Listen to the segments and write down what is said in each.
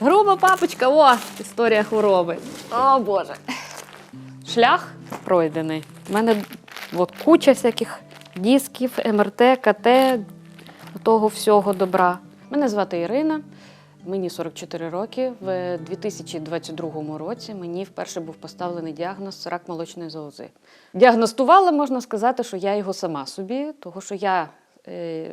Груба папочка, о, історія хвороби. О Боже. Шлях пройдений. У мене от куча всяких дисків, МРТ, КТ, того всього добра. Мене звати Ірина. Мені 44 роки. В 2022 році мені вперше був поставлений діагноз рак молочної залози. Діагностувала, можна сказати, що я його сама собі, тому що я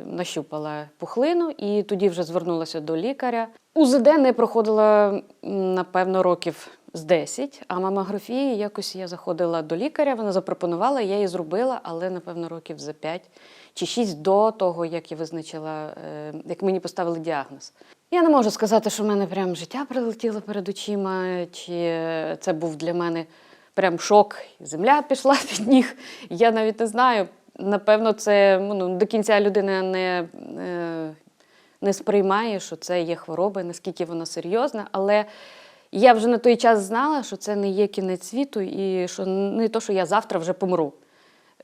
нащупала пухлину і тоді вже звернулася до лікаря. УЗД не проходила, напевно, років з 10, а мамографії якось я заходила до лікаря, вона запропонувала, я її зробила, але, напевно, років за 5 чи 6 до того, як я визначила, е, як мені поставили діагноз. Я не можу сказати, що в мене прям життя прилетіло перед очима, чи це був для мене прям шок, земля пішла під ніг. Я навіть не знаю. Напевно, це ну, до кінця людина не, е, не сприймає, що це є хвороба, наскільки вона серйозна. Але я вже на той час знала, що це не є кінець світу, і що не то, що я завтра вже помру.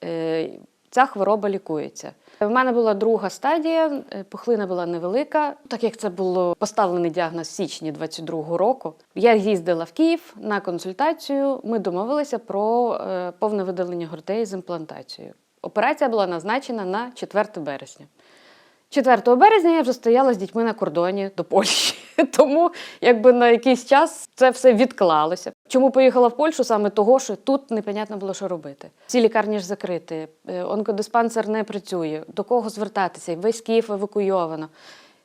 Е, Ця хвороба лікується. У мене була друга стадія, е, пухлина була невелика. Так як це було поставлений діагноз в січні 22-го року, я їздила в Київ на консультацію. Ми домовилися про повне видалення грудей з імплантацією. Операція була назначена на 4 березня. 4 березня я вже стояла з дітьми на кордоні до Польщі. Тому якби на якийсь час це все відклалося. Чому поїхала в Польщу? Саме того, що тут непонятно було, що робити. Всі лікарні ж закриті, е, онкодиспансер не працює. До кого звертатися? Весь Київ евакуйовано.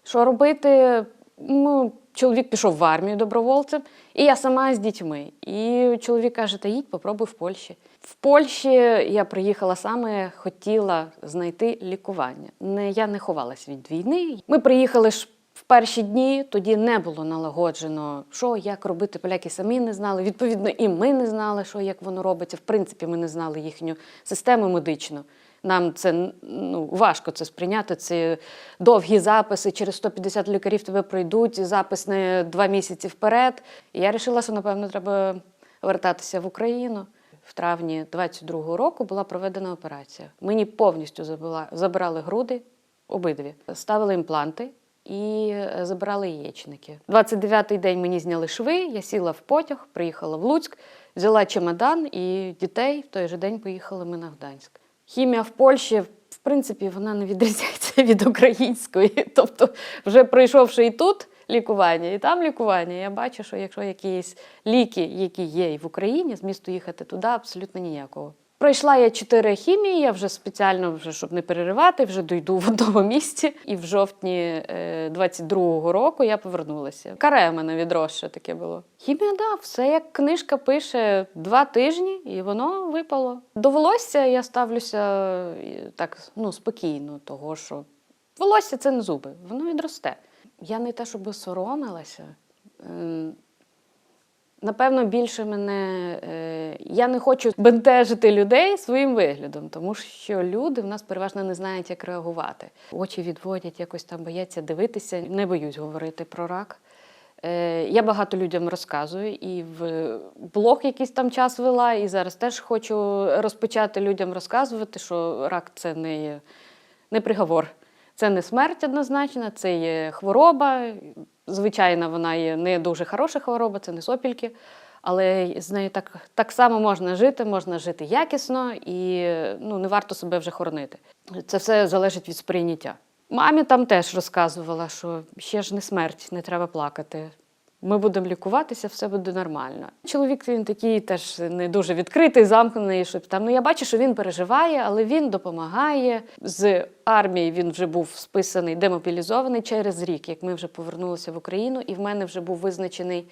Що робити? Ну, чоловік пішов в армію добровольцем, і я сама з дітьми. І чоловік каже: та їдь, попробуй в Польщі. В Польщі я приїхала саме, хотіла знайти лікування. Не, я не ховалась від війни. Ми приїхали ж в перші дні, тоді не було налагоджено, що як робити. Поляки самі не знали. Відповідно, і ми не знали, що як воно робиться. В принципі, ми не знали їхню систему медичну. Нам це ну, важко це сприйняти. Це довгі записи, через 150 лікарів тебе пройдуть, запис не два місяці вперед. І я вирішила, що, напевно, треба вертатися в Україну. В травні 22-го року була проведена операція. Мені повністю забирали груди, обидві, ставили імпланти і е, забирали яєчники. 29-й день мені зняли шви, я сіла в потяг, приїхала в Луцьк, взяла чемодан і дітей в той же день поїхали ми на Гданськ. Хімія в Польщі, в принципі, вона не відрізняється від української. Тобто, вже пройшовши і тут лікування, і там лікування, я бачу, що якщо якісь ліки, які є і в Україні, змісту їхати туди, абсолютно ніякого. Пройшла я чотири хімії, я вже спеціально, вже, щоб не переривати, вже дойду в одному місці. І в жовтні е, 22-го року я повернулася. Каре мене відросше таке було. Хімія, да, все як книжка пише два тижні, і воно випало. До волосся я ставлюся е, так ну, спокійно, того що волосся це не зуби, воно відросте. Я не те, щоб соромилася. Напевно, більше мене е, я не хочу бентежити людей своїм виглядом, тому що люди в нас переважно не знають, як реагувати. Очі відводять, якось там бояться дивитися. Не боюсь говорити про рак. Е, я багато людям розказую, і в блог якийсь там час вела, і зараз теж хочу розпочати людям розказувати, що рак це не, не приговор. Це не смерть однозначно, це є хвороба. Звичайно, вона є не дуже хороша хвороба, це не сопільки. Але з нею так, так само можна жити, можна жити якісно і ну, не варто себе вже хоронити. Це все залежить від сприйняття. Мамі там теж розказувала, що ще ж не смерть, не треба плакати. Ми будемо лікуватися, все буде нормально. Чоловік він такий теж не дуже відкритий, замкнений. Щоб там ну я бачу, що він переживає, але він допомагає. З армії він вже був списаний, демобілізований через рік, як ми вже повернулися в Україну, і в мене вже був визначений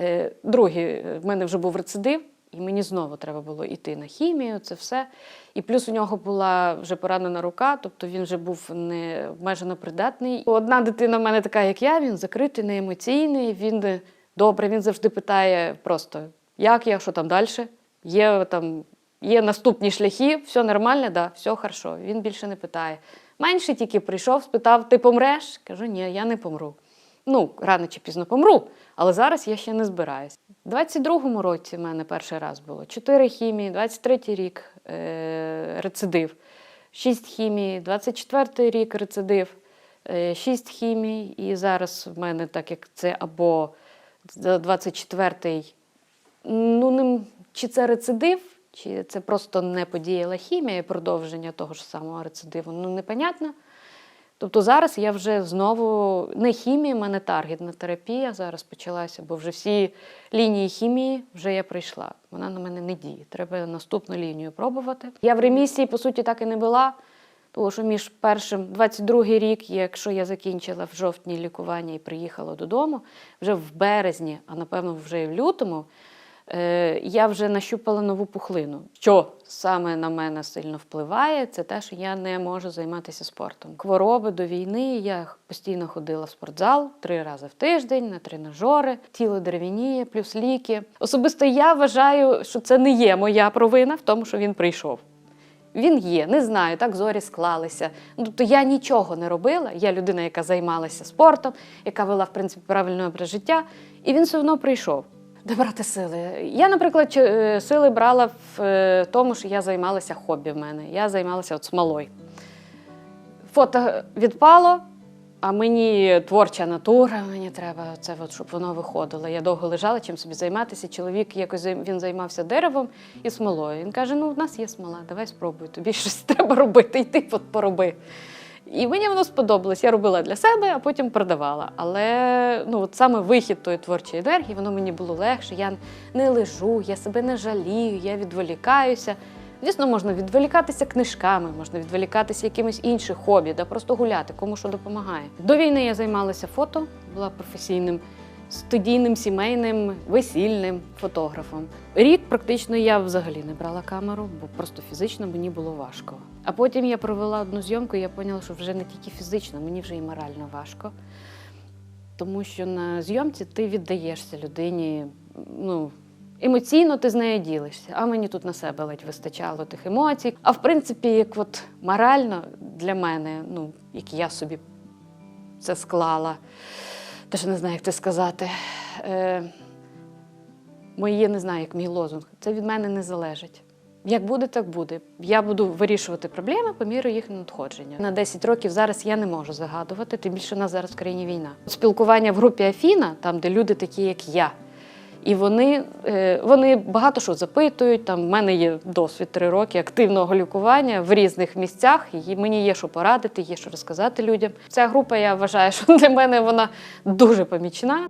е, другий, е, в мене вже був рецидив. І мені знову треба було йти на хімію, це все. І плюс у нього була вже поранена рука, тобто він вже був не обмежено придатний. Одна дитина в мене така, як я, він закритий, не емоційний. Він добре, він завжди питає просто, як я, що там далі? Є там є наступні шляхи, все нормально, да, все хорошо. Він більше не питає. Менше тільки прийшов, спитав: ти помреш? Кажу, ні, я не помру. Ну, рано чи пізно помру, але зараз я ще не збираюсь. У 22-му році в мене перший раз було 4 хімії, 23-й рік е- рецидив, 6 хімії, 24-й рік рецидив. е, шість хімій. І зараз в мене, так як це або 24-й, ну не, чи це рецидив, чи це просто не подіяла хімія і продовження того ж самого рецидиву, ну непонятно. Тобто зараз я вже знову не хімія, в мене таргетна терапія зараз почалася, бо вже всі лінії хімії вже я пройшла. Вона на мене не діє. Треба наступну лінію пробувати. Я в ремісії, по суті, так і не була. Тому що між першим 22-й рік, якщо я закінчила в жовтні лікування і приїхала додому, вже в березні, а напевно вже і в лютому, е, я вже нащупала нову пухлину. Що саме на мене сильно впливає, це те, що я не можу займатися спортом. Хвороби до війни я постійно ходила в спортзал три рази в тиждень на тренажери, тіло дерев'яніє, плюс ліки. Особисто я вважаю, що це не є моя провина в тому, що він прийшов. Він є, не знаю, так зорі склалися. Ну, тобто я нічого не робила. Я людина, яка займалася спортом, яка вела, в принципі, правильне образ життя, і він все одно прийшов. Де брати сили? Я, наприклад, е, сили брала в е, тому, що я займалася хобі в мене. Я займалася от смолою. Фото відпало, а мені творча натура, мені треба це, от, щоб воно виходило. Я довго лежала, чим собі займатися. Чоловік якось він займався деревом і смолою. Він каже: ну, в нас є смола, давай спробуй, тобі щось треба робити, йти пороби. І мені воно сподобалось. Я робила для себе, а потім продавала. Але ну, от саме вихід тої творчої енергії, воно мені було легше. Я не лежу, я себе не жалію, я відволікаюся. Звісно, можна відволікатися книжками, можна відволікатися якимось іншим хобі, да просто гуляти, кому що допомагає. До війни я займалася фото, була професійним студійним, сімейним, весільним фотографом. Рік практично я взагалі не брала камеру, бо просто фізично мені було важко. А потім я провела одну зйомку, і я поняла, що вже не тільки фізично, мені вже і морально важко. Тому що на зйомці ти віддаєшся людині. Ну, емоційно ти з нею ділишся, а мені тут на себе ледь вистачало тих емоцій. А в принципі, як от морально для мене, ну, як я собі це склала, теж не знаю, як це сказати. Е, моє не знаю, як мій лозунг. Це від мене не залежить. Як буде, так буде. Я буду вирішувати проблеми по міру їх надходження. На 10 років зараз я не можу загадувати, тим більше у нас зараз в країні війна. Спілкування в групі Афіна, там, де люди такі, як я. І вони, е, вони багато що запитують. Там в мене є досвід три роки активного лікування в різних місцях. І мені є що порадити, є що розказати людям. Ця група, я вважаю, що для мене вона дуже помічна.